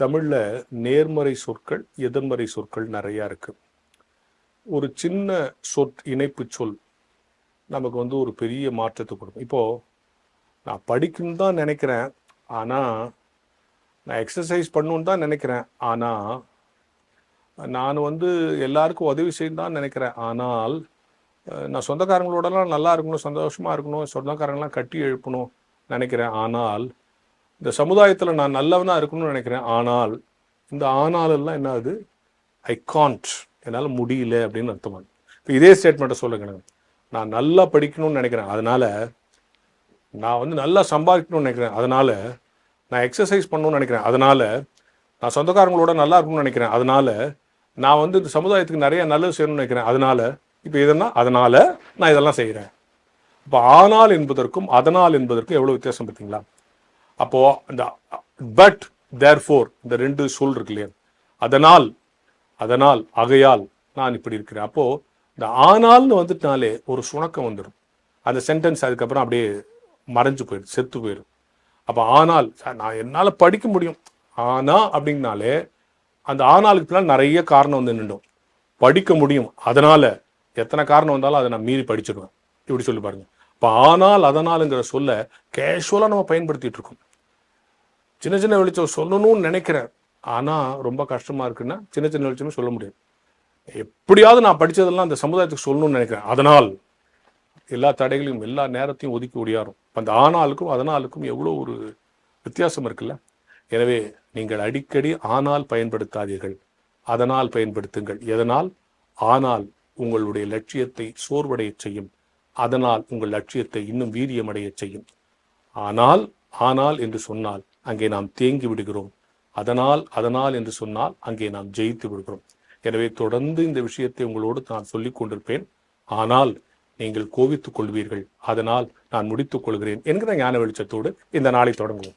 தமிழில் நேர்மறை சொற்கள் எதிர்மறை சொற்கள் நிறையா இருக்கு. ஒரு சின்ன சொற் இணைப்பு சொல் நமக்கு வந்து ஒரு பெரிய மாற்றத்தை கொடுக்கும். இப்போது நான் படிக்கணும்னு தான் நினைக்கிறேன். ஆனால் நான் எக்ஸசைஸ் பண்ணணும்னு தான் நினைக்கிறேன். ஆனால் நான் வந்து எல்லாருக்கும் உதவி செய்யணும் தான் நினைக்கிறேன். ஆனால் நான் சொந்தக்காரங்களோடலாம் நல்லா இருக்கணும் சந்தோஷமாக இருக்கணும் சொந்தக்காரங்களாம் கட்டி எழுப்பணும் நினைக்கிறேன். ஆனால் இந்த சமுதாயத்தில் நான் நல்லவனாக இருக்கணும்னு நினைக்கிறேன். ஆனால் இந்த ஆனால் எல்லாம் என்ன ஆகுது ஐ கான்ட் என்னால் முடியல அப்படின்னு அர்த்தம்? இப்போ இதே ஸ்டேட்மெண்ட்டை சொல்லுங்க நான் நல்லா படிக்கணும்னு நினைக்கிறேன். அதனால் நான் வந்து நல்லா சம்பாதிக்கணும்னு நினைக்கிறேன். அதனால் நான் எக்ஸசைஸ் பண்ணணும்னு நினைக்கிறேன். அதனால் நான் சொந்தக்காரங்களோட நல்லா இருக்கணும்னு நினைக்கிறேன். அதனால் நான் வந்து இந்த சமுதாயத்துக்கு நிறைய நல்லது செய்யணும்னு நினைக்கிறேன். அதனால் இப்போ இதெல்லாம் அதனால் நான் இதெல்லாம் செய்கிறேன் இப்போ ஆனால் என்பதற்கும் அதனால் என்பதற்கும் எவ்வளோ வித்தியாசம் பார்த்தீங்களா? அப்போ இந்த பட் தேர் ஃபோர் இந்த ரெண்டு சொல் இருக்கு இல்லையா? அதனால் அதனால் அகையால் நான் இப்படி இருக்கிறேன். அப்போது இந்த ஆனால்னு வந்துட்டாலே ஒரு சுணக்கம் வந்துடும் அந்த சென்டென்ஸ் அதுக்கப்புறம் அப்படியே மறைஞ்சு போயிடும் செத்து போயிடும் அப்போ ஆனால் சார், நான் என்னால் படிக்க முடியும். ஆனால் அப்படிங்கனாலே அந்த ஆனாலுக்கு பின்னால் நிறைய காரணம் வந்து நின்றும் படிக்க முடியும். அதனால் எத்தனை காரணம் வந்தாலும் அதை நான் மீறி படிச்சிடுவேன் இப்படி சொல்லி பாருங்க. இப்போ ஆனால் அதனாலுங்கிற சொல்ல கேஷுவலாக நம்ம பயன்படுத்திகிட்டு இருக்கோம். சின்ன சின்ன வெளிச்சம் சொல்லணும்னு நினைக்கிறேன். ஆனால் ரொம்ப கஷ்டமாக இருக்குன்னா சின்ன சின்ன வெளிச்சம்னு சொல்ல முடியாது. எப்படியாவது நான் படித்ததெல்லாம் அந்த சமுதாயத்துக்கு சொல்லணும்னு நினைக்கிறேன். அதனால் எல்லா தடைகளையும் எல்லா நேரத்தையும் ஒதுக்கி ஒடியாரும். அந்த ஆனாலுக்கும் அதனாலுக்கும் எவ்வளோ ஒரு வித்தியாசம் இருக்குல்ல? எனவே நீங்கள் அடிக்கடி ஆனால் பயன்படுத்தாதீர்கள். அதனால் பயன்படுத்துங்கள். எதனால்? ஆனால் உங்களுடைய லட்சியத்தை சோர்வடைய செய்யும். அதனால் உங்கள் லட்சியத்தை இன்னும் வீரியமடையச் செய்யும். ஆனால் ஆனால் என்று சொன்னால் அங்கே நாம் தேங்கி விடுகிறோம். அதனால் அதனால் என்று சொன்னால் அங்கே நாம் ஜெயித்து விடுகிறோம். எனவே தொடர்ந்து இந்த விஷயத்தை உங்களோடு நான் சொல்லிக் கொண்டிருப்பேன். ஆனால் நீங்கள் கோவித்துக் கொள்வீர்கள். அதனால் நான் முடித்துக் கொள்கிறேன் என்கிற ஞான வெளிச்சத்தோடு இந்த நாளை தொடங்குவோம்.